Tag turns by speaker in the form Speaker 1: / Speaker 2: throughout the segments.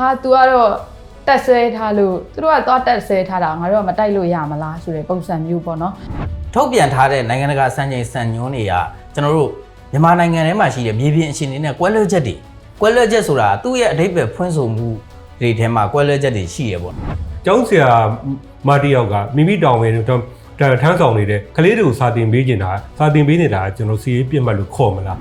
Speaker 1: ဟာ तू ကတော့တက်ဆွဲထားလို့သူတို့ကသွားတက်ဆွဲထားတာငါတို့ကမတိုက်လို့ရမလားဆိုတဲ့ပုံစံမျိုးပေါ့နော်
Speaker 2: ထုတ်ပြန်ထားတဲ့နိုင်ငံတကာစံချိန်စံညွှန်းတွေကကျွန်တော်တို့မြန်မာနိုင်ငံထဲမှာရှိတဲ့မြေပြင်အခြေအနေနဲ့ကွဲလွဲချက်တွေကွဲလွဲချက်ဆိုတာသူ့ရဲ့အဓိပ္ပာယ်ဖွင့်ဆိုမှုတွေထဲမှာကွဲလွဲချက်တွေရှိရပေါ့နော်
Speaker 3: ကျောင်းဆရာမတယောက်ကမိမိတောင်းဝင်တော့ထမ်းဆောင်နေတဲ့ကလေးတွေကိုစာသင်ပေးနေတာစာသင်ပေးနေတာကျွန်တော်စီရေးပြတ်မှတ်လို့ခေါ်မလား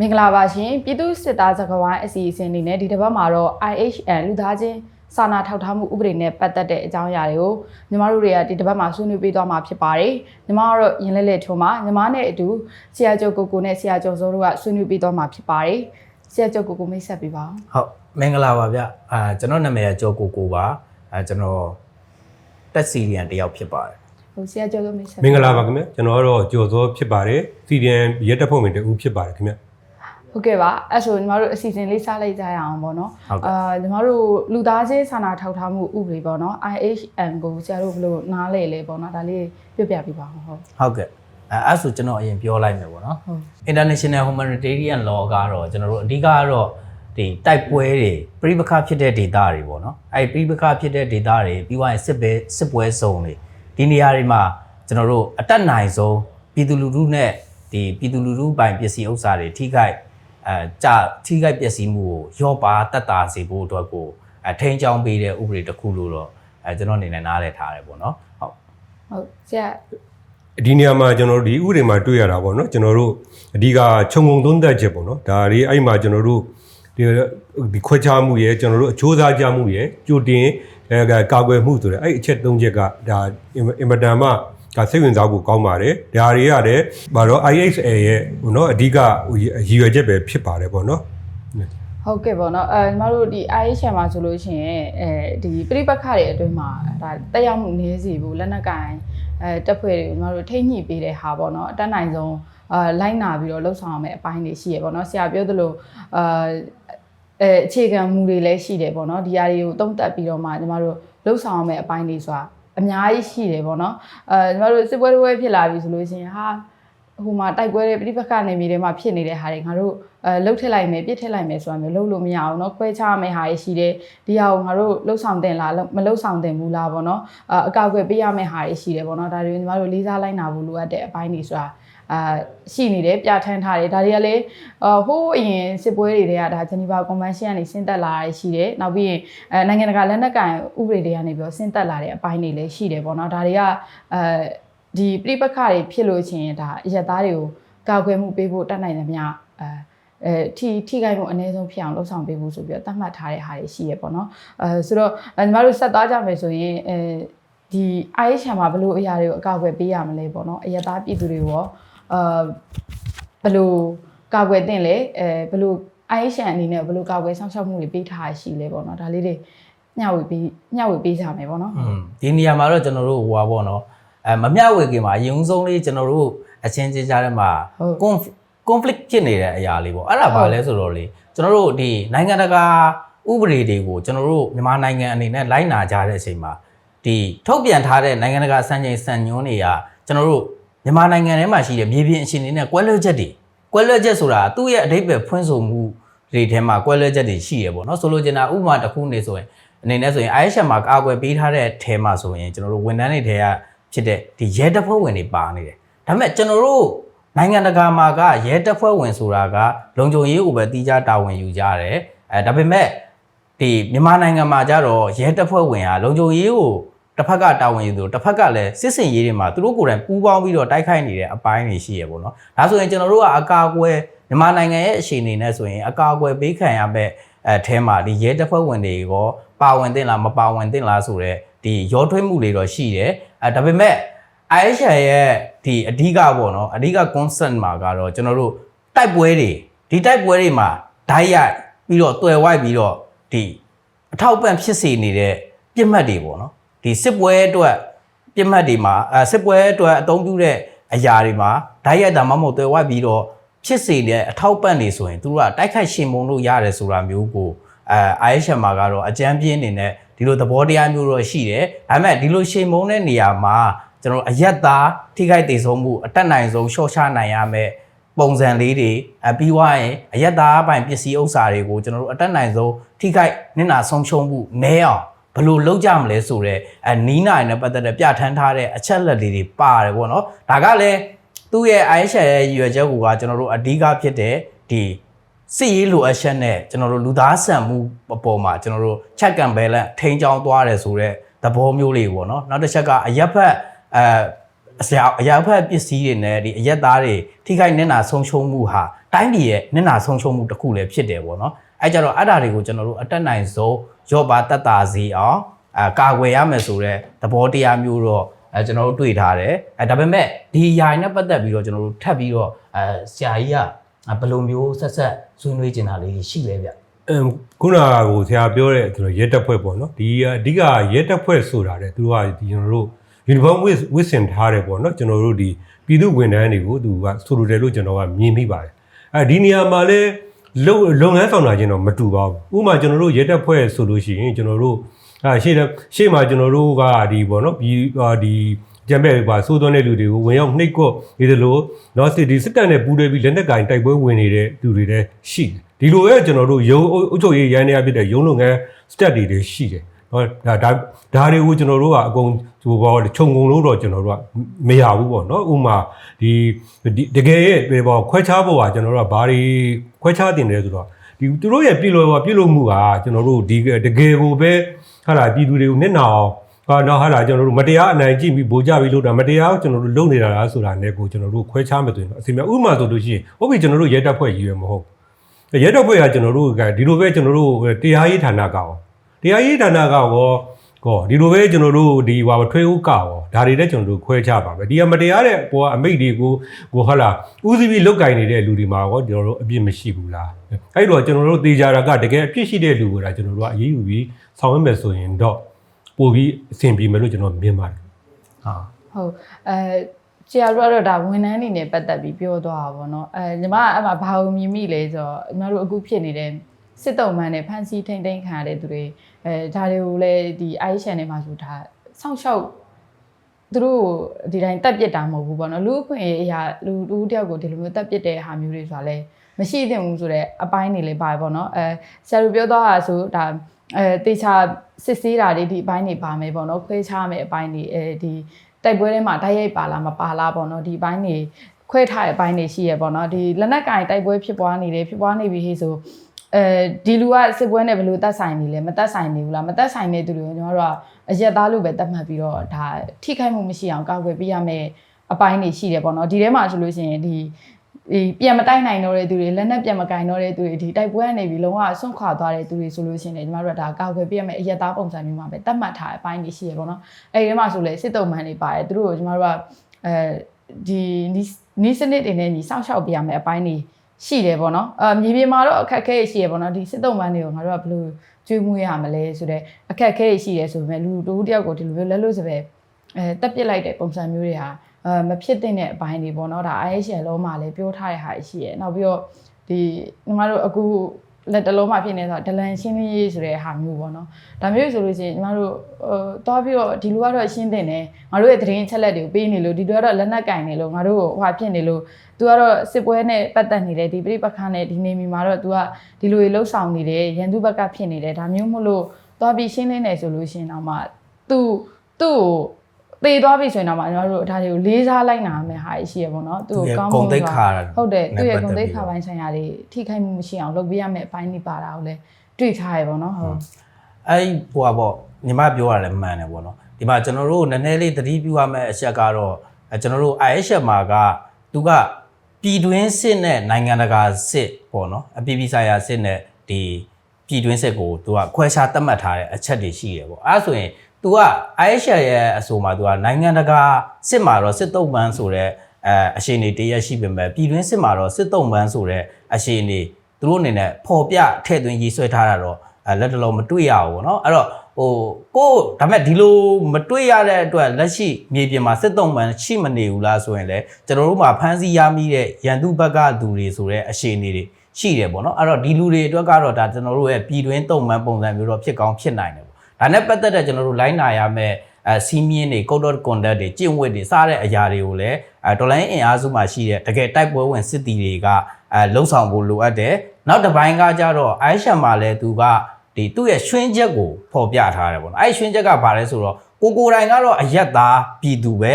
Speaker 1: မင်္ဂလာပါရှင်ပြည်သူစစ်သားစကားဝိုင်းအစီအစဉ်အနေနဲ့ဒီတစ်ပတ်မှာတော့ IHN လူသားချင်းစာနာထောက်ထားမှုဥပဒေနဲ့ပတ်သက်တဲ့အကြောင်းအရာတွေကိုညီမတို့တွေကဒီတစ်ပတ်မှာဆွေးနွေးပေးသွားမှာဖြစ်ပါတယ်ညီမကတော့ရင်လဲလဲထုံးမှာညီမနဲ့အတူဆရာကျော်ကိုကိုနဲ့ဆရာကျော်စိုးတို့ကဆွေးနွေးပေးသွားမှာဖြစ်ပါတယ်ဆရာကျော်ကိုကိုမိတ်ဆက်ပေးပါဦး
Speaker 2: ဟုတ်မင်္ဂလာပါဗျအာကျွန်တော်နာမည်ကကျော်ကိုကိုပါအာကျွန်တော်တက်စီရီယန်တယောက်ဖြစ်ပါတယ်
Speaker 1: ဟုတ်ဆရာကျော်ကိုမိတ်ဆက်
Speaker 3: မင်္ဂလာပါခင်ဗျကျွန်တော်ကတော့ကျော်စောဖြစ်ပါတယ်စီဒီအန်ရက်တပ်ဖွဲ့ဝင်တဦးဖြစ်ပါတယ်ခင်ဗျ
Speaker 1: ဟုတ်ကဲ့ပါအဲ့ဆိုညီမတို့အစီအစဉ်လေးစလိုက်ကြရအောင်ပေါ့နော်
Speaker 2: ဟုတ်ကဲ့
Speaker 1: အာညီမတို့လူသားချင်းစာနာထောက်ထားမှုဥပဒေပေါ့နော် IHN ကိုဆရာတို့ဘယ်လိုနားလဲလဲပေါ့နော်ဒါလေးပြပြပေးပါဦးဟုတ်
Speaker 2: ဟုတ်ကဲ့အဲအဲ့ဆိုကျွန်တော်အရင်ပြောလိုက်မယ်ပေါ့နော်
Speaker 1: ဟုတ်
Speaker 2: International Humanitarian Law ကတော့ကျွန်တော်တို့အဓိကကတော့ဒီတိုက်ပွဲတွေပြိပခါဖြစ်တဲ့ဒေသတွေပေါ့နော်အဲ့ဒီပြိပခါဖြစ်တဲ့ဒေသတွေပြီးသွားရင်စစ်ပဲစစ်ပွဲစုံတွေဒီနေရာတွေမှာကျွန်တော်တို့အတက်နိုင်ဆုံးပြည်သူလူထုနဲ့ဒီပြည်သူလူထုပိုင်ပစ္စည်းဥစ္စာတွေထိခိုက် အဲကြထိခိုက်ပျက်စီးမှုကိုရော့ပါတက်တာစေဖို့အတွက်ကိုအထိန်ချောင်းပေးတဲ့ဥပဒေတစ်ခုလို့တော့အဲကျွန်တော်အနေနဲ့နားလည်ထားတယ်ပေါ့နော်ဟုတ်
Speaker 1: ဟုတ်ဆရာ
Speaker 3: ဒီနေရာမှာကျွန်တော်တို့ဒီဥပဒေမှာတွေ့ရတာပေါ့နော်ကျွန်တော်တို့အဓိကခြုံငုံသုံးသက်ချက်ပေါ့နော်ဒါတွေအဲ့မှာကျွန်တော်တို့ဒီဒီခွဲခြားမှုရဲ့ကျွန်တော်တို့အချိုးစားကြမှုရဲ့ကြိုတင်အဲကာကွယ်မှုဆိုတဲ့အဲ့အချက်သုံးချက်ကဒါအင်မတန်မှ ဒါစိတ်ဝင်စားဖို့ကောင်းပါတယ်ဒါတွေကလည်းဘာတော့ IHL ရဲ့ဟိုနော်အဓိကရည်ရွယ်ချက်ပဲဖြစ်ပါတယ်ပေါ့နော်
Speaker 1: ဟုတ်ကဲ့ပေါ့နော်အဲညီမတို့ဒီ IHN မှာဆိုလို့ရှိရင်အဲဒီပြိပခတွေအတွင်းမှာဒါတက်ရောက်မှုနည်းစီဘူးလက်နက်ကင်အဲတက်ဖွဲ့တွေကိုညီမတို့ထိမ့်ညှိပေးတဲ့ဟာပေါ့နော်အတက်နိုင်ဆုံးအာလိုက်နာပြီးတော့လှုပ်ဆောင်ရမယ့်အပိုင်းတွေရှိရပေါ့နော်ဆရာပြောသလိုအာအဲအခြေခံမူတွေလည်းရှိတယ်ပေါ့နော်ဒီအရာတွေကိုတုံးတက်ပြီးတော့မှညီမတို့လှုပ်ဆောင်ရမယ့်အပိုင်းတွေဆိုတာ အများကြီးရှိတယ်ပေါ့နော်အဲညီမတို့စစ်ပွဲတွေဖြစ်လာပြီဆိုလို့ရှိရင်ဟာဟိုမှာတိုက်ပွဲတွေပြိပခနေမြေတွေမှာဖြစ်နေတဲ့ဟာတွေငါတို့အဲလှုပ်ထက်လိုက်မယ်ပြစ်ထက်လိုက်မယ်ဆိုတာမျိုးလှုပ်လို့မရအောင်เนาะခွဲခြားမယ့်ဟာတွေရှိတယ်ဒီဟာကိုငါတို့လှုပ်ဆောင်တင်လားမလှုပ်ဆောင်တင်ဘူးလားပေါ့နော်အအကောက်ွယ်ပေးရမယ့်ဟာတွေရှိတယ်ပေါ့နော်ဒါတွေညီမတို့လေးစားလိုက်နာဖို့လိုအပ်တဲ့အပိုင်းတွေဆိုတာ အာရှိနေတယ်ပြဋ္ဌာန်းထားတယ်ဒါတွေကလည်းအဟိုးအရင်စစ်ပွဲတွေတွေကဒါဂျနီဗာကွန်ဗန်းရှင်းကနေဆင်းသက်လာတာရှိတယ်နောက်ပြီးရင်အဲနိုင်ငံတကာလက်နက်ကိုင်ဥပဒေတွေကနေပြီးတော့ဆင်းသက်လာတဲ့အပိုင်းတွေလည်းရှိတယ်ပေါ့နော်ဒါတွေကအဲဒီပြိပခတွေဖြစ်လို့ချင်းဒါအရက်သားတွေကိုကာကွယ်မှုပေးဖို့တတ်နိုင်သမျှအဲအဲထိထိခိုက်မှုအနည်းဆုံးဖြစ်အောင်လှုပ်ဆောင်ပေးဖို့ဆိုပြီးတော့သတ်မှတ်ထားတဲ့ဟာတွေရှိရပေါ့နော်အဲဆိုတော့ညီမတို့ဆက်သွားကြမယ်ဆိုရင်အဲဒီ IHM မှာဘယ်လိုအရာတွေကိုအကောက်ွယ်ပေးရမလဲပေါ့နော်အရက်သားပြည်သူတွေရော အာဘယ်လိုကာကွယ်တင်လဲအဲဘယ်လို IHM အနေနဲ့ဘယ်လိုကာကွယ်ဆောင်ရှောက်မှုတွေပေးထားရရှိလဲပေါ့နော်ဒါလေးတွေညှဝေပေးညှဝေပေးကြမယ်ပေါ့နော်
Speaker 2: อืมဒီနေရာမှာတော့ကျွန်တော်တို့ဟိုပါပေါ့နော်အဲမမျှဝေခင်မှာအရင်ဆုံးလေးကျွန်တော်တို့အချင်းချင်းကြားထဲမှာ
Speaker 1: ဟုတ်
Speaker 2: conf- conflict ဖြစ်နေတဲ့အရာလေးပေါ့အဲ့ဒါပါလဲဆိုတော့လေကျွန်တော်တို့ဒီနိုင်ငံတကာဥပဒေတွေကိုကျွန်တော်တို့မြန်မာနိုင်ငံအနေနဲ့လိုက်နာကြတဲ့အချိန်မှာဒီထုတ်ပြန်ထားတဲ့နိုင်ငံတကာစံချိန်စံညွှန်းတွေကကျွန်တော်တို့ မြန်မာနိုင်ငံထဲမှာရှိတဲ့မြေပြင်အခြေအနေနဲ့ကွဲလွဲချက်တွေကွဲလွဲချက်ဆိုတာသူ့ရဲ့အဓိပ္ပာယ်ဖွင့်ဆိုမှုတွေထဲမှာကွဲလွဲချက်တွေရှိရပေါ့နော်ဆိုလိုချင်တာဥပမာတစ်ခုနေဆိုရင်အနေနဲ့ဆိုရင် IHM မှာကာကွယ်ပေးထားတဲ့ထဲမှာဆိုရင်ကျွန်တော်တို့ဝန်ထမ်းတွေထဲကဖြစ်တဲ့ဒီရဲတပ်ဖွဲ့ဝင်တွေပါနေတယ်။ဒါပေမဲ့ကျွန်တော်တို့နိုင်ငံတကာမှာကရဲတပ်ဖွဲ့ဝင်ဆိုတာကလုံခြုံရေးကိုပဲတီးခြားတာဝန်ယူကြတယ်။အဲဒါပေမဲ့ဒီမြန်မာနိုင်ငံမှာကြတော့ရဲတပ်ဖွဲ့ဝင်ဟာလုံခြုံရေးကို တစ်ဖက်ကတာဝန်ယူသူတစ်ဖက်ကလည်းစစ်စင်ရေးတွေမှာသူတို့ကိုယ်တိုင်ပူးပေါင်းပြီးတော့တိုက်ခိုက်နေတဲ့အပိုင်းတွေရှိရပေါ့နော်။ဒါဆိုရင်ကျွန်တော်တို့ကအကာအကွယ်မြန်မာနိုင်ငံရဲ့အခြေအနေနဲ့ဆိုရင်အကာအကွယ်ပေးခံရမဲ့အဲအဲမှာဒီရဲတပ်ဖွဲ့ဝင်တွေရောပါဝင်သင့်လားမပါဝင်သင့်လားဆိုတော့ဒီရောထွေးမှုတွေတော့ရှိတယ်အဲဒါပေမဲ့ IHR ရဲ့ဒီအဓိကပေါ့နော်အဓိက concern မှာကတော့ကျွန်တော်တို့တိုက်ပွဲတွေဒီတိုက်ပွဲတွေမှာဓာတ်ရိုက်ပြီးတော့တွယ်ဝိုက်ပြီးတော့ဒီအထောက်ပံ့ဖြစ်စေနေတဲ့ပြစ်မှတ်တွေပေါ့နော် ဒီစစ်ပွဲအတွက်ပြစ်မှတ်တွေမှာအဲစစ်ပွဲအတွက်အသုံးပြုတဲ့အရာတွေမှာဓာတ်ရိုက်တာမှမဟုတ်တွယ်ဝိုက်ပြီးတော့ဖြစ်စေတဲ့အထောက်ပံ့တွေဆိုရင်သူတို့ကတိုက်ခိုက်ရှင်မုံလို့ရတယ်ဆိုတာမျိုးကိုအဲ IHM မှာကတော့အကြမ်းပြင်းအနေနဲ့ဒီလိုသဘောတရားမျိုးတော့ရှိတယ်ဒါပေမဲ့ဒီလိုချိန်မုံတဲ့နေရာမှာကျွန်တော်တို့အယက်သားထိခိုက်ဒေဆုံးမှုအတက်နိုင်ဆုံးရှော့ချနိုင်ရမယ်ပုံစံလေးတွေအပြီးွားရင်အယက်သားပိုင်ပစ္စည်းဥစ္စာတွေကိုကျွန်တော်တို့အတက်နိုင်ဆုံးထိခိုက်နစ်နာဆုံးရှုံးမှုနည်းအောင် ဘယ်လိုလုပ်ကြမလဲဆိုတော့အနီးနိုင်နဲ့ပတ်သက်တဲ့ပြဋ္ဌာန်းထားတဲ့အချက်လက်လေးတွေပါတယ်ပေါ့နော်ဒါကလည်းသူ့ရဲ့ IHL ရဲ့ရည်ရွယ်ချက်ကကျွန်တော်တို့အဓိကဖြစ်တဲ့ဒီစစ်ရေးလိုအပ်ချက်နဲ့ကျွန်တော်တို့လူသားဆန်မှုအပေါ်မှာကျွန်တော်တို့ check and balance ထိန်းချောင်းသွားတယ်ဆိုတော့သဘောမျိုးလေးပေါ့နော်နောက်တစ်ချက်ကအရက်ဖက်အဲအစရာအရက်ဖက်ပစ္စည်းတွေနဲ့ဒီအရက်သားတွေထိခိုက်နစ်နာဆုံးရှုံးမှုဟာတိုင်းပြည်ရဲ့နစ်နာဆုံးရှုံးမှုတစ်ခုလည်းဖြစ်တယ်ပေါ့နော် အဲကြတော့အဲ့ဒါတွေကိုကျွန်တော်တို့အတက်နိုင်ဆုံးရော့ပါတက်တာစီအောင်အဲကာကွယ်ရမယ်ဆိုတော့သဘောတရားမျိုးတော့အဲကျွန်တော်တို့တွေ့ထားတယ်အဲဒါပေမဲ့ဒီຢာရနဲ့ပတ်သက်ပြီးတော့ကျွန်တော်တို့ထပ်ပြီးတော့အဲဆရာကြီးကအဲဘယ်လိုမျိုးဆက်ဆက်ဆွေးနွေးကျင်တာလေးရှိလဲဗျ
Speaker 3: အမ်ခုနကကိုဆရာပြောတဲ့ကျွန်တော်ရဲတက်ဖွဲ့ပေါ့နော်ဒီအဓိကရဲတက်ဖွဲ့ဆိုတာတဲ့သူကဒီကျွန်တော်တို့ uniform ဝစ်ဝစ်စင်ထားတယ်ပေါ့နော်ကျွန်တော်တို့ဒီပြည်သူဝန်ထမ်းတွေကိုသူကဆိုလိုတယ်လို့ကျွန်တော်ကမြင်မိပါတယ်အဲဒီနေရာမှာလဲ လုံလုပ်ငန်းဆောင်တာချင်းတော့မတူပါဘူးဥပမာကျွန်တော်တို့ရဲတက်ဖွဲ့ဆိုလို့ရှိရင်ကျွန်တော်တို့အဲရှေ့ရှေ့မှာကျွန်တော်တို့ကဒီပေါ့နော်ဒီဒီကြံပဲပါစိုးသွန်းတဲ့လူတွေကိုဝင်ရောက်နှိပ်ကွနေသလိုနော်စစ်ဒီစစ်တပ်နဲ့ပူးတွဲပြီးလက်နက်ကင်တိုက်ပွဲဝင်နေတဲ့သူတွေလည်းရှိတယ်ဒီလိုပဲကျွန်တော်တို့ရုံအုပ်ချုပ်ရေးရန်နေရဖြစ်တဲ့ရုံလုပ်ငန်း stat တွေလည်းရှိတယ် နော်ဒါဒါဒါတွေကိုကျွန်တော်တို့ကအကုန်ဟိုဘောခြုံငုံလို့တော့ကျွန်တော်တို့ကမရဘူးပေါ့နော်ဥမာဒီတကယ်ရဲ့ဒီဘောခွဲခြားဖို့ကကျွန်တော်တို့ကဘာတွေခွဲခြားတင်တယ်ဆိုတော့ဒီသူတို့ရဲ့ပြည်လို့ပြည်လို့မှုကကျွန်တော်တို့ဒီတကယ်ကိုပဲဟာလာပြည်သူတွေကိုနစ်နာအောင်ဟာတော့ဟာလာကျွန်တော်တို့မတရားအနိုင်ကျင့်ပြီးဗိုလ်ကြပြီးလို့တာမတရားကျွန်တော်တို့လုပ်နေတာလားဆိုတာနဲ့ကိုကျွန်တော်တို့ခွဲခြားမသွင်းတော့အစီအမံဥပမာဆိုလို့ရှိရင်ဟုတ်ပြီကျွန်တော်တို့ရဲတပ်ဖွဲ့ကြီးရမဟုတ်ရဲတပ်ဖွဲ့ကကျွန်တော်တို့ကဒီလိုပဲကျွန်တော်တို့တရားရေးဌာနကအောင် တရားရေးဌာနကရောကောဒီလိုပဲကျွန်တော်တို့ဒီဟာထွေးဦးကောဒါတွေလည်းကျွန်တော်တို့ခွဲခြားပါပဲဒီကမတရားတဲ့ပေါ်ကအမိတ်တွေကိုကိုဟုတ်လားဥစည်းပြီးလုတ်ကင်နေတဲ့လူတွေမှာရောကျွန်တော်တို့အပြစ်မရှိဘူးလားအဲ့တော့ကျွန်တော်တို့တေချာတာကတကယ်အပြစ်ရှိတဲ့လူကိုဒါကျွန်တော်တို့ကအရေးယူပြီးဆောင်ရွက်မယ်ဆိုရင်တော့ပို့ပြီးအဆင်ပြေမယ်လို့ကျွန်တော်မြင်ပါတယ်
Speaker 2: ဟာ
Speaker 1: ဟုတ်အဲဆရာတို့ကတော့ဒါဝန်ထမ်းအနေနဲ့ပတ်သက်ပြီးပြောသွားတာပေါ့နော်အဲညီမကအဲ့မှာဘာလို့မြင်မိလဲဆိုတော့ညီမတို့အခုဖြစ်နေတဲ့စစ်တုံးမှန်းနဲ့ဖန်စီထိမ့်သိမ်းခံရတဲ့သူတွေ အဲဒါတွေကိုလည်းဒီ ISN နဲ့မှာဆိုဒါစောင့်ရှောက်သူတို့ဒီတိုင်းတက်ပစ်တာမဟုတ်ဘူးပေါ့နော်လူအခွင့်အရာလူလူတယောက်ကိုဒီလိုမျိုးတက်ပစ်တဲ့ဟာမျိုးတွေဆိုတာလဲမရှိသင့်ဘူးဆိုတော့အပိုင်းတွေလည်းပါတယ်ပေါ့နော်အဲဆရာတို့ပြောသွားတာဆိုဒါအဲတေချာစစ်ဆေးတာတွေဒီအပိုင်းတွေပါမယ်ပေါ့နော်ခွဲခြားမယ်အပိုင်းတွေအဲဒီတိုက်ပွဲထဲမှာတိုက်ရိုက်ပါလားမပါလားပေါ့နော်ဒီဘိုင်းနေခွဲထားတဲ့အပိုင်းတွေရှိရပေါ့နော်ဒီလက်နက်ကင်တိုက်ပွဲဖြစ်ပွားနေတယ်ဖြစ်ပွားနေပြီဟေ့ဆို အဲဒီလူကစစ်ပွဲနဲ့ဘယ်လိုသက်ဆိုင်နေလဲမသက်ဆိုင်နေဘူးလားမသက်ဆိုင်နေသူတွေကိုကျွန်တော်တို့ကအရက်သားလို့ပဲသတ်မှတ်ပြီးတော့ဒါထိခိုက်မှုမရှိအောင်ကာကွယ်ပေးရမယ်အပိုင်းတွေရှိတယ်ပေါ့နော်ဒီထဲမှာဆိုလို့ရှိရင်ဒီဒီပြန်မတိုက်နိုင်တော့တဲ့သူတွေလက်နက်ပြန်မကင်တော့တဲ့သူတွေဒီတိုက်ပွဲကနေပြီးလုံးဝဆွန့်ခွာသွားတဲ့သူတွေဆိုလို့ရှိရင်လည်းညီမတို့ကဒါကာကွယ်ပေးရမယ်အရက်သားပုံစံမျိုးမှာပဲတတ်မှတ်ထားတဲ့အပိုင်းတွေရှိရပေါ့နော်အဲဒီထဲမှာဆိုလဲစစ်တုံးမှန်တွေပါတယ်သူတို့ကိုညီမတို့ကအဲဒီနီးစနစ်တွေနဲ့ညီစောင့်ရှောက်ပေးရမယ်အပိုင်းတွေ ရှိတယ်ပေါ့နော်အမြေပြင်မှာတော့အခက်အခဲရှိရပေါ့နော်ဒီစစ်တုံးမှန်တွေကိုငါတို့ကဘယ်လိုကျွေးမွေးရမလဲဆိုတော့အခက်အခဲရှိရဲဆိုပေမဲ့လူတူတယောက်ကိုဒီလိုမျိုးလက်လို့စပယ်အဲတက်ပစ်လိုက်တဲ့ပုံစံမျိုးတွေဟာအဲမဖြစ်တဲ့အပိုင်းတွေပေါ့နော်ဒါ IHL လုံးမှာလည်းပြောထားတဲ့ဟာရှိရဲနောက်ပြီးတော့ဒီညီမတို့အခု လက်တလုံးမှာဖြစ်နေဆိုတော့ဒလန်ရှင်းလင်းရေးဆိုတဲ့ဟာမျိုးပေါ့နော်ဒါမျိုးဆိုလို့ရှိရင်ညီမတို့ဟိုတွားပြီးတော့ဒီလူကတော့ရှင်းတင်တယ်ငါတို့ရဲ့သတင်းချက်လက်တွေကိုပေးနေလို့ဒီလူကတော့လက်နက်ကင်နေလို့ငါတို့ဟိုဟာဖြစ်နေလို့သူကတော့စစ်ပွဲနဲ့ပတ်သက်နေတယ်ဒီပြိပခါနဲ့ဒီနေမီမှာတော့ तू ကဒီလိုလှုပ်ဆောင်နေတယ်ရန်သူဘက်ကဖြစ်နေတယ်ဒါမျိုးမို့လို့တွားပြီးရှင်းလင်းနေဆိုလို့ရှိရင်တော့မှ तू သူ့ကို သေသွားပြီဆိုရင်တော့မှကျွန်တော်တို့ဒါတွေကိုလေးစားလိုက်နာမယ်ဟာရှိရပေါ့နော်သူ့ကိုကောင်း
Speaker 2: ဂုံ
Speaker 1: မွန်
Speaker 2: တိတ်ခါ
Speaker 1: ဟုတ်တယ်သူ့ရဲ့ဂုံတိတ်ခါပိုင်းဆိုင်ရာတွေထိခိုက်မှုမရှိအောင်လုပ်ပေးရမယ့်အပိုင်းတွေပါတာကိုလည်းတွေ့ထားရပေါ့နော်ဟုတ်
Speaker 2: အဲ့ဟိုပါပေါ့ညီမပြောရတယ်မှန်တယ်ပေါ့နော်ဒီမှာကျွန်တော်တို့နည်းနည်းလေးသတိပြုရမယ့်အချက်ကတော့အဲကျွန်တော်တို့ IHM မှာကသူကပြည်တွင်းစစ်နဲ့နိုင်ငံတကာစစ်ပေါ့နော်အပြည်ပြည်ဆိုင်ရာစစ်နဲ့ဒီပြည်တွင်းစစ်ကိုသူကခွဲခြားသတ်မှတ်ထားတဲ့အချက်တွေရှိတယ်ပေါ့အဲဒါဆိုရင် तू က IHL ရဲ့အဆိုမှာ तू ကနိုင်ငံတကာစစ်မှာတော့စစ်တုံးပန်းဆိုတဲ့အဲအရှိန်တွေတရက်ရှိပေမဲ့ပြည်တွင်းစစ်မှာတော့စစ်တုံးပန်းဆိုတဲ့အရှိန်တွေသူတို့အနေနဲ့ပေါ်ပြထည့်သွင်းရေးဆွဲထားတာတော့အဲလက်တလုံးမတွေ့ရဘူးเนาะအဲ့တော့ဟိုကိုဒါပေမဲ့ဒီလိုမတွေ့ရတဲ့အတွက်လက်ရှိမြေပြင်မှာစစ်တုံးပန်းရှိမနေဘူးလားဆိုရင်လေကျွန်တော်တို့မှာဖမ်းဆီးရမိတဲ့ရန်သူဘက်ကသူတွေဆိုတဲ့အရှိန်တွေ ရှိတယ်ပေါ့နော်အဲ့တော့ဒီလူတွေအတွက်ကတော့ဒါကျွန်တော်တို့ရဲ့ပြည်တွင်းတုံမှန်ပုံစံမျိုးတော့ဖြစ်ကောင်းဖြစ်နိုင်တယ်ပေါ့ ဒါနဲ့ပတ်သက်တဲ့ကျွန်တော်တို့ line နာရမယ့်အဲစီမင်းတွေ code of conduct တွေကျင့်ဝတ်တွေစတဲ့အရာတွေကိုလည်းအဲဒေါ်လာအင်အားစုမှာရှိတဲ့တကယ်တိုက်ပွဲဝင်စစ်တီတွေကအဲလှုပ်ဆောင်ဖို့လိုအပ်တယ်နောက်တစ်ပိုင်းကကြတော့အိုင်ရှန်မှာလည်းသူကဒီသူ့ရဲ့ရွှင်းချက်ကိုဖော်ပြထားတယ်ပေါ့နော်အဲ့ဒီရွှင်းချက်ကဘာလဲဆိုတော့ကိုကိုယ်တိုင်ကတော့အယက်သားပြည်သူပဲ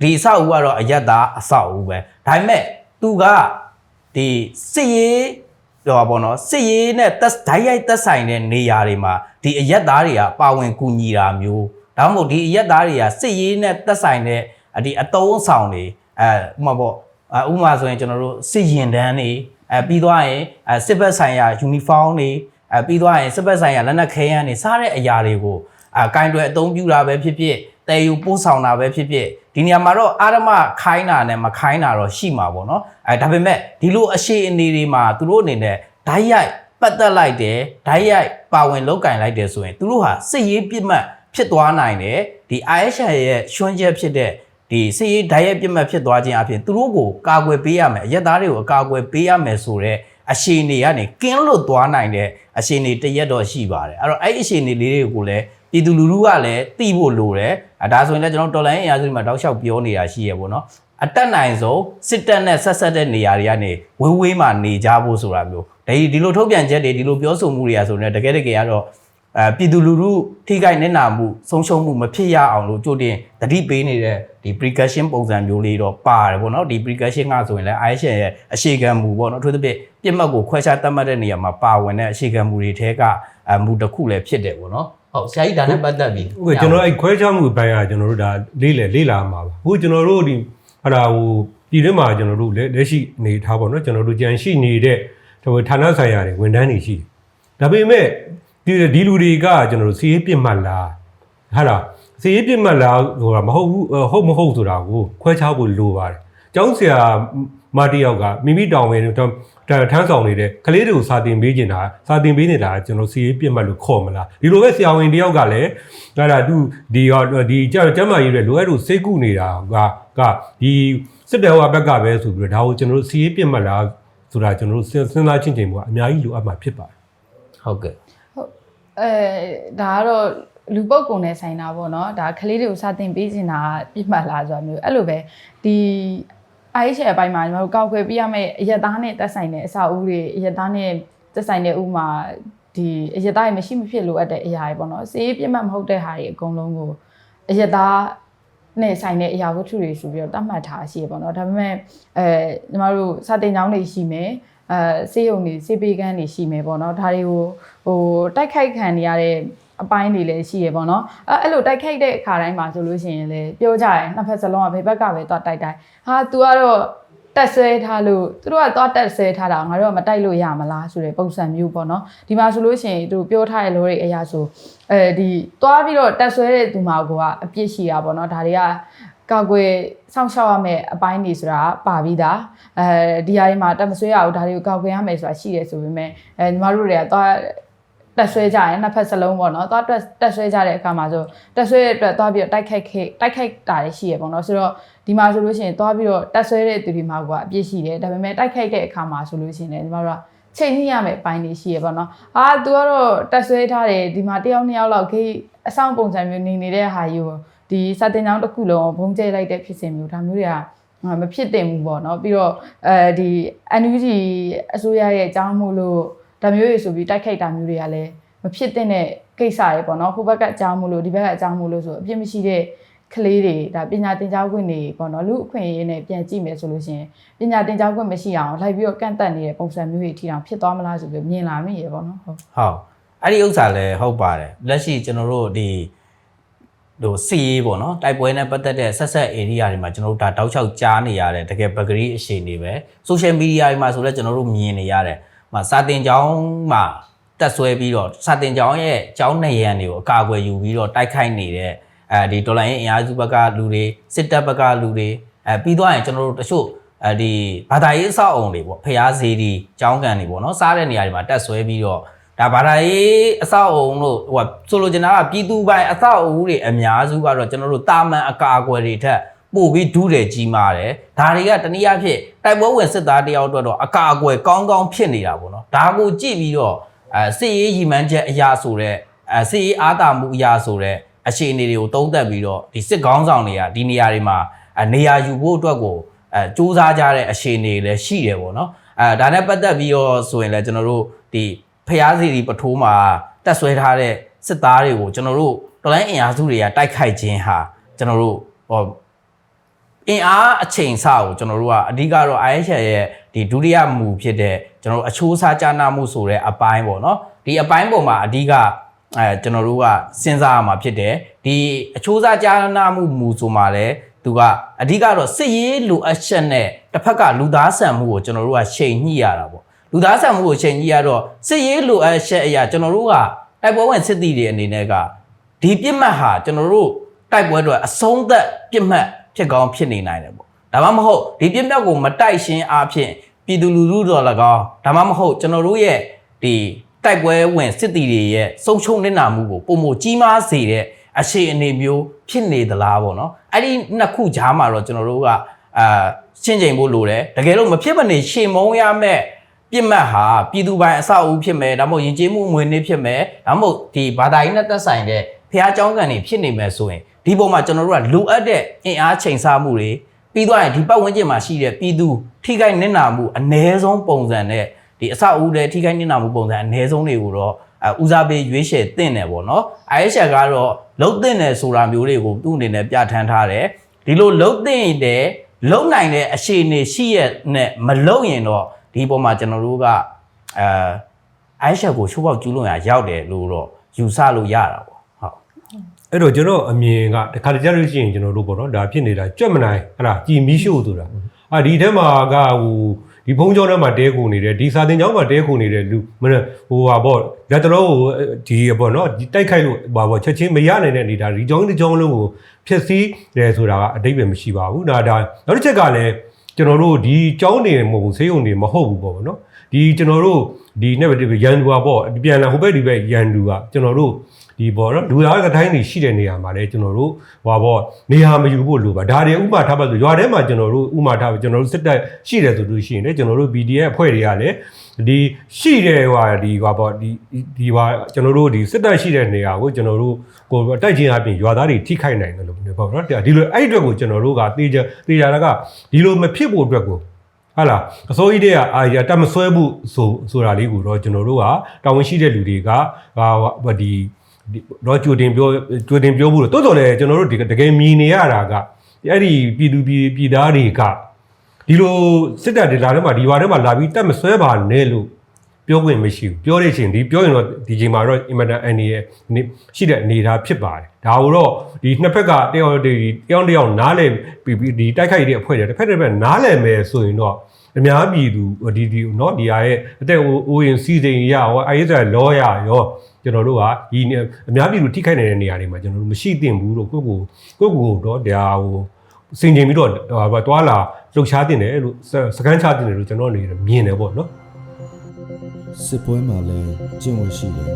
Speaker 2: ဒီအဆောက်အဦကတော့အယက်သားအဆောက်အဦပဲဒါပေမဲ့သူကဒီစစ်ရေး ဟောပါဘောနော်စစ်ရေးနဲ့တက်ဓာတ်ရိုက်တက်ဆိုင်တဲ့နေရာတွေမှာဒီအယက်သားတွေကပါဝင်ကူညီတာမျိုးဒါမှမဟုတ်ဒီအယက်သားတွေကစစ်ရေးနဲ့တက်ဆိုင်တဲ့ဒီအတုံးဆောင်တွေအဲဥပမာပေါ့အဲဥပမာဆိုရင်ကျွန်တော်တို့စစ်ရင်တန်းတွေအဲပြီးသွားရင်အဲစစ်ဘက်ဆိုင်ရာ uniform တွေအဲပြီးသွားရင်စစ်ဘက်ဆိုင်ရာလက်နက်ခဲယမ်းတွေစားတဲ့အရာတွေကိုအဲကင်တွယ်အသုံးပြုတာပဲဖြစ်ဖြစ်တည်ယူပို့ဆောင်တာပဲဖြစ်ဖြစ် ဒီနေရာမှာတော့အာရမခိုင်းတာနဲ့မခိုင်းတာတော့ရှိမှာပေါ့နော်အဲဒါပေမဲ့ဒီလိုအရှိအနေတွေမှာသူတို့အနေနဲ့ဓာတ်ရိုက်ပတ်သက်လိုက်တယ်ဓာတ်ရိုက်ပါဝင်လောက်ကင်လိုက်တယ်ဆိုရင်သူတို့ဟာစစ်ရေးပြစ်မှတ်ဖြစ်သွားနိုင်တယ်ဒီ ISH ရဲ့ရွှန်းချက်ဖြစ်တဲ့ဒီစစ်ရေးဓာတ်ရိုက်ပြစ်မှတ်ဖြစ်သွားခြင်းအပြင်သူတို့ကိုကာကွယ်ပေးရမယ်အရက်သားတွေကိုအကာအကွယ်ပေးရမယ်ဆိုတော့အရှိအနေကနေကင်းလွတ်သွားနိုင်တဲ့အရှိအနေတရက်တော့ရှိပါတယ်အဲ့တော့အဲ့ဒီအရှိအနေလေးတွေကိုလည်း ပြည်သူလူထုကလည်းသိဖို့လိုတယ်အဲဒါဆိုရင်လည်းကျွန်တော်တော်လိုင်းအင်အားစုတွေမှာတောက်လျှောက်ပြောနေတာရှိရပေါ့နော်အတက်နိုင်ဆုံးစစ်တပ်နဲ့ဆက်ဆက်တဲ့နေရာတွေကနေဝေးဝေးမှနေကြဖို့ဆိုတာမျိုးဒါဒီဒီလိုထုတ်ပြန်ချက်တွေဒီလိုပြောဆိုမှုတွေကဆိုရင်တကယ်တကယ်ကတော့အဲပြည်သူလူထုထိခိုက်နေနာမှုဆုံးရှုံးမှုမဖြစ်ရအောင်လို့ကြိုတင်တတိပေးနေတဲ့ဒီ precaution ပုံစံမျိုးလေးတော့ပါတယ်ပေါ့နော်ဒီ precaution ကဆိုရင်လည်း ISH ရဲ့အရှိခံမှုပေါ့နော်အထူးသဖြင့်ပြစ်မှတ်ကိုခွဲခြားတတ်မှတ်တဲ့နေရာမှာပါဝင်တဲ့အရှိခံမှုတွေထဲကအမှုတစ်ခုလည်းဖြစ်တယ်ပေါ့နော် ဟုတ်ဆရာကြီးဒါနဲ့ပတ်သက်ပြီး
Speaker 3: ဟုတ်ကဲ့ကျွန်တော်အဲ့ခွဲခြားမှုဘိုင်းကကျွန်တော်တို့ဒါလေးလေလေးလာမှာပါအခုကျွန်တော်တို့ဒီဟာဒါဟိုပြည်တွင်းမှာကျွန်တော်တို့လက်လက်ရှိနေထားပါတော့ကျွန်တော်တို့ကြံရှိနေတဲ့ဟိုဌာနဆိုင်ရာတွေဝန်ထမ်းတွေရှိတယ်ဒါပေမဲ့ဒီဒီလူတွေကကျွန်တော်တို့စီးရေးပြစ်မှတ်လားဟာလားစီးရေးပြစ်မှတ်လားဆိုတာမဟုတ်ဘူးဟုတ်မဟုတ်ဆိုတာကိုခွဲခြားဖို့လိုပါတယ်ကျောင်းဆရာမတယောက်ကမိမိတောင်းဝင်တော့ ထမ်းဆောင်နေတဲ့ကလေးတွေကိုစာတင်ပေးနေတာစာတင်ပေးနေတာကျွန်တော်စီးရေးပြစ်မှတ်လို့ခေါ်မလားဒီလိုပဲဆရာဝန်တယောက်ကလည်းအဲ့ဒါသူဒီဒီကျကျမ်းမာရေးတွေလိုအပ်လို့စိတ်ကူနေတာကကဒီစစ်တေဝါဘက်ကပဲဆိုပြီးတော့ဒါကိုကျွန်တော်တို့စီးရေးပြစ်မှတ်လားဆိုတာကျွန်တော်တို့စဉ်းစားချင်းချင်းကအများကြီးလိုအပ်မှာဖြစ်ပါတယ်
Speaker 2: ဟုတ်ကဲ့
Speaker 1: ဟုတ်အဲဒါကတော့လူပုတ်ကုန်နဲ့ဆိုင်တာပေါ့နော်ဒါကလေးတွေကိုစာတင်ပေးနေတာပြစ်မှတ်လားဆိုတာမျိုးအဲ့လိုပဲဒီ အိုက်ရှယ်အပိုင်းမှာကျွန်တော်တို့ကောက်ခွဲပြရမယ့်အရက်သားနဲ့တက်ဆိုင်တဲ့အစာအုပ်တွေအရက်သားနဲ့တက်ဆိုင်တဲ့ဥမာဒီအရက်သားတွေမရှိမဖြစ်လိုအပ်တဲ့အရာတွေပေါ့နော်စေးပြစ်မှတ်မဟုတ်တဲ့ဟာတွေအကုန်လုံးကိုအရက်သားနဲ့ဆိုင်တဲ့အရာဝတ္ထုတွေဆိုပြီးတော့တတ်မှတ်ထားရှိရပေါ့နော်ဒါပေမဲ့အဲညီမတို့စာတင်ကျောင်းတွေရှိမယ်အဲစေးရုံတွေစေးပေးကန်းတွေရှိမယ်ပေါ့နော်ဒါတွေကိုဟိုတိုက်ခိုက်ခံနေရတဲ့ အပိုင်းတွေလည်းရှိရပေါ့နော်အဲအဲ့လိုတိုက်ခိုက်တဲ့အခါတိုင်းမှာဆိုလို့ရှိရင်လည်းပြောကြတယ်နှစ်ဖက်စလုံးကဘယ်ဘက်ကပဲသွားတိုက်တိုက်ဟာ तू ကတော့တက်ဆွဲထားလို့သူတို့ကသွားတက်ဆွဲထားတာငါတို့ကမတိုက်လို့ရမလားဆိုတဲ့ပုံစံမျိုးပေါ့နော်ဒီမှာဆိုလို့ရှိရင်သူပြောထားတဲ့လိုတွေအရာဆိုအဲဒီသွားပြီးတော့တက်ဆွဲတဲ့သူမှာကအပြစ်ရှိတာပေါ့နော်ဒါတွေကကောက်ွယ်စောင့်ရှောက်ရမယ့်အပိုင်းတွေဆိုတာပါပြီးသားအဲဒီဟာတွေမှာတက်မဆွဲရဘူးဒါတွေကိုကောက်ွယ်ရမယ်ဆိုတာရှိတယ်ဆိုပေမဲ့အဲညီမတို့တွေကသွား တက်ဆွဲကြရင်နှစ်ဖက်စလုံးပေါ့နော်သွားတက်တက်ဆွဲကြတဲ့အခါမှာဆိုတက်ဆွဲတဲ့အတွက်သွားပြီးတော့တိုက်ခိုက်ခဲ့တိုက်ခိုက်တာတွေရှိရပေါ့နော်ဆိုတော့ဒီမှာဆိုလို့ရှိရင်သွားပြီးတော့တက်ဆွဲတဲ့သူတွေမှာကအပြစ်ရှိတယ်ဒါပေမဲ့တိုက်ခိုက်တဲ့အခါမှာဆိုလို့ရှိရင်လည်းညီမတို့ကချိန်ညှိရမယ်အပိုင်းတွေရှိရပေါ့နော်အာ तू ကတော့တက်ဆွဲထားတယ်ဒီမှာတယောက်နှစ်ယောက်လောက်ခေးအဆောင်ပုံစံမျိုးနေနေတဲ့ဟာယူဒီစာတင်ကြောင်းတစ်ခုလုံးဘုံကျဲလိုက်တဲ့ဖြစ်စဉ်မျိုးဒါမျိုးတွေကမဖြစ်တင်ဘူးပေါ့နော်ပြီးတော့အဲဒီ NUG အစိုးရရဲ့အကြောင်းမို့လို့ ဒါမျိုးတွေဆိုပြီးတိုက်ခိုက်တာမျိုးတွေကလည်းမဖြစ်တဲ့ကိစ္စတွေပေါ့နော်ဟိုဘက်ကအကြောင်းမို့လို့ဒီဘက်ကအကြောင်းမို့လို့ဆိုအပြစ်မရှိတဲ့ကလေးတွေဒါပညာသင်ကြားခွင့်တွေပေါ့နော်လူအခွင့်အရေးနဲ့ပြန်ကြည့်မယ်ဆိုလို့ရှိရင်ပညာသင်ကြားခွင့်မရှိအောင်လိုက်ပြီးတော့ကန့်တက်နေတဲ့ပုံစံမျိုးတွေထီအောင်ဖြစ်သွားမလားဆိုပြီးမြင်လာမိရေပေါ့နော်ဟုတ်
Speaker 2: ဟုတ်အဲ့ဒီဥစ္စာလည်းဟုတ်ပါတယ်လက်ရှိကျွန်တော်တို့ဒီဟိုစီရေးပေါ့နော်တိုက်ပွဲနဲ့ပတ်သက်တဲ့ဆက်ဆက် area တွေမှာကျွန်တော်တို့ဒါတောက်ချောက်ကြားနေရတယ်တကယ်ပဂရီအရှိန်တွေပဲ social media တွေမှာဆိုလည်းကျွန်တော်တို့မြင်နေရတယ်။ မှာစာတင်ကြောင်းမှာတက်ဆွဲပြီးတော့စာတင်ကြောင်းရဲ့ကြောင်းနေရန်တွေကိုအကာအကွယ်ယူပြီးတော့တိုက်ခိုက်နေတဲ့အဲဒီဒေါ်လာရင်းအင်အားစုဘက်ကလူတွေစစ်တပ်ဘက်ကလူတွေအဲပြီးတော့ရင်ကျွန်တော်တို့တချို့အဲဒီဘာသာရေးအဆောက်အုံတွေပေါ့ဖျားစီဒီကြောင်းကန်တွေပေါ့နော်စားတဲ့နေရာတွေမှာတက်ဆွဲပြီးတော့ဒါဘာသာရေးအဆောက်အုံတို့ဟိုဆိုလိုချင်တာကပြည်သူပိုင်အဆောက်အဦတွေအများစုကတော့ကျွန်တော်တို့တာမန်အကာအကွယ်တွေထက် ပို့ပြီးဒူးတယ်ကြီးမာတယ်ဒါတွေကတနည်းအားဖြင့်တိုက်ပွဲဝင်စစ်သားတယောက်အတွက်တော့အကာအကွယ်ကောင်းကောင်းဖြစ်နေတာပေါ့နော်ဒါကိုကြည့်ပြီးတော့အဲစစ်ရေးရည်မှန်းချက်အရာဆိုတဲ့အဲစစ်ရေးအားတာမှုအရာဆိုတဲ့အခြေအနေတွေကိုသုံးသပ်ပြီးတော့ဒီစစ်ကောင်းဆောင်တွေကဒီနေရာတွေမှာအနေရာယူဖို့အတွက်ကိုအဲစူးစမ်းကြတဲ့အခြေအနေတွေလည်းရှိတယ်ပေါ့နော်အဲဒါနဲ့ပတ်သက်ပြီးတော့ဆိုရင်လည်းကျွန်တော်တို့ဒီဖျားစီဒီပထိုးမှာတက်ဆွဲထားတဲ့စစ်သားတွေကိုကျွန်တော်တို့တော်လိုင်းအင်အားစုတွေကတိုက်ခိုက်ခြင်းဟာကျွန်တော်တို့ဟော အင်အားအချိန်စကိုကျွန်တော်တို့ကအဓိကတော့ IHL ရဲ့ဒီဒုတိယမူဖြစ်တဲ့ကျွန်တော်တို့အချိုးစားကြာနာမှုဆိုတဲ့အပိုင်းပေါ့နော်ဒီအပိုင်းပေါ်မှာအဓိကအဲကျွန်တော်တို့ကစဉ်းစားရမှာဖြစ်တယ်ဒီအချိုးစားကြာနာမှုမူဆိုမှာလဲသူကအဓိကတော့စစ်ရေးလိုအပ်ချက်နဲ့တစ်ဖက်ကလူသားဆန်မှုကိုကျွန်တော်တို့ကချိန်ညှိရတာပေါ့လူသားဆန်မှုကိုချိန်ညှိရတော့စစ်ရေးလိုအပ်ချက်အရာကျွန်တော်တို့ကတိုက်ပွဲဝင်စစ်တီတွေအနေနဲ့ကဒီပြစ်မှတ်ဟာကျွန်တော်တို့တိုက်ပွဲတွေအဆုံးသက်ပြစ်မှတ် ဖြစ်ကောင်းဖြစ်နေနိုင်တယ်ပေါ့ဒါမှမဟုတ်ဒီပြစ်မှတ်ကိုမတိုက်ရှင်းအားဖြင့်ပြည်သူလူထုတော်၎င်းဒါမှမဟုတ်ကျွန်တော်တို့ရဲ့ဒီတိုက်ပွဲဝင်စစ်တီတွေရဲ့ဆုံးရှုံးနေတာမှုကိုပုံမကြီးမားစေတဲ့အခြေအနေမျိုးဖြစ်နေသလားပေါ့နော်အဲ့ဒီနှစ်ခုကြားမှာတော့ကျွန်တော်တို့ကအာရှင်းချိန်ဖို့လိုတယ်တကယ်လို့မဖြစ်မနေရှေ့မုံရမဲ့ ပြစ်မှတ်ဟာပြည်သူပိုင်အဆောက်အဦဖြစ်မယ်ဒါမှမဟုတ်ယဉ်ကျေးမှုအမွေအနှစ်ဖြစ်မယ်ဒါမှမဟုတ်ဒီဘာသာရေးနဲ့သက်ဆိုင်တဲ့ဖះเจ้าကန်တွေဖြစ်နေမယ်ဆိုရင် ဒီပုံမှာကျွန်တော်တို့ကလိုအပ်တဲ့အင်အားချိန်ဆမှုတွေပြီးသွားရင်ဒီပတ်ဝန်းကျင်မှာရှိတဲ့ပြည်သူထိခိုက်နစ်နာမှုအ ਨੇ ဆုံးပုံစံနဲ့ဒီအဆောက်အဦတွေထိခိုက်နစ်နာမှုပုံစံအ ਨੇ ဆုံးတွေကိုတော့အဲဦးစားပေးရွေးချယ်တင့်တယ်ပေါ့နော် IHL ကတော့လုံတင့်တယ်ဆိုတာမျိုးတွေကိုသူ့အနေနဲ့ပြဋ္ဌာန်းထားတယ်ဒီလိုလုံတင့်တယ်လုံနိုင်တဲ့အခြေအနေရှိရနဲ့မလုံရင်တော့ဒီပုံမှာကျွန်တော်တို့ကအဲအိုက်ရှက်ကိုချိုးပေါက်ကျူးလွန်ရရောက်တယ်လို့တော့ယူဆလို့ရတာပေါ့ဟုတ်
Speaker 3: အဲ့တော့ကျွန်တော်အမြင်ကတခါတကြလို့ရှိရင်ကျွန်တော်တို့ပေါ့နော်ဒါဖြစ်နေတာကြွက်မနိုင်ဟလာကြည်မီးရှို့ဆိုတာအာဒီထဲမှာကဟိုဒီဘုံကျောင်းထဲမှာတဲခုနေတယ်ဒီစာတင်ကျောင်းမှာတဲခုနေတဲ့လူမင်းဟိုဟာပေါ့လက်တလုံးဟိုဒီပေါ့နော်ဒီတိုက်ခိုက်လို့ဟာပေါ့ချက်ချင်းမရနိုင်တဲ့နေတာဒီကျောင်းဒီကျောင်းလုံးကိုဖျက်ဆီးတယ်ဆိုတာကအတိတ်ပဲမရှိပါဘူးဒါဒါနောက်တစ်ချက်ကလည်းကျွန်တော်တို့ဒီကျောင်းနေမဟုတ်ဘူးဆေးရုံနေမဟုတ်ဘူးပေါ့နော်ဒီကျွန်တော်တို့ဒီနဲ့ရန်သူပါပေါ့ပြန်လာဟိုဘက်ဒီဘက်ရန်သူကကျွန်တော်တို့ ဒီပေါ်တော့လူသားကတိုင်းတွေရှိတဲ့နေရာမှာလည်းကျွန်တော်တို့ဟွာပေါ့နေရာမယူဖို့လိုပါဒါတွေဥပမာထားပါဆိုရွာထဲမှာကျွန်တော်တို့ဥပမာထားပါကျွန်တော်တို့စစ်တပ်ရှိတယ်ဆိုလို့ရှိရင်လည်းကျွန်တော်တို့ BDF အဖွဲ့တွေကလည်းဒီရှိတဲ့ဟွာဒီဟွာပေါ့ဒီဒီဟွာကျွန်တော်တို့ဒီစစ်တပ်ရှိတဲ့နေရာကိုကျွန်တော်တို့ကိုတိုက်ချင်းအပြင်ရွာသားတွေထိခိုက်နိုင်တယ်လို့ပြောပေါ့နော်ဒီလိုအဲ့အတွက်ကိုကျွန်တော်တို့ကတေးကြတေးကြတာကဒီလိုမဖြစ်ဖို့အတွက်ကိုဟာလာအစိုးရတဲ့အာရတတ်မဆွဲဘူးဆိုဆိုတာလေးကိုတော့ကျွန်တော်တို့ကတာဝန်ရှိတဲ့လူတွေကဟာဒီဒီ တော့ကြိုတင်ပြောကြိုတင်ပြောဖို့လို့တိုးတော်လည်းကျွန်တော်တို့ဒီတကယ်မြင်နေရတာကအဲ့ဒီပြည်သူပြည်ပြည်သားတွေကဒီလိုစစ်တပ်တွေလာထဲမှာဒီရွာထဲမှာလာပြီးတက်မဆွဲပါနဲ့လို့ပြောခွင့်မရှိဘူးပြောတဲ့ချင်းဒီပြောရင်တော့ဒီချိန်မှာတော့အင်မတန်အန်ဒီရဲ့ရှိတဲ့အနေအထားဖြစ်ပါတယ်ဒါကိုတော့ဒီနှစ်ဖက်ကတယောက်ဒီတယောက်တယောက်နားလည်ပြီးဒီတိုက်ခိုက်တဲ့အဖွဲ့တွေတစ်ဖက်တစ်ဖက်နားလည်မယ်ဆိုရင်တော့ အများပြည်သူဒီဒီเนาะဒီဟာရဲ့အသက်အိုးရင်စီစိန်ရရော IS လောရရောကျွန်တော်တို့ကဒီအများပြည်သူထိခိုက်နေတဲ့နေရာတွေမှာကျွန်တော်တို့မရှိသင့်ဘူးလို့ကိုကိုကိုကိုတော့ဒါဟိုစင်ကျင်ပြီးတော့ဟိုတွာလာလှုပ်ရှားတင်တယ်လို့စကန်ချတင်တယ်လို့ကျွန်တော်အနေနဲ့မြင်တယ်ပေါ့နော်
Speaker 4: စစ်ပွဲမှာလည်းကျင့်ဝတ်ရှိတယ်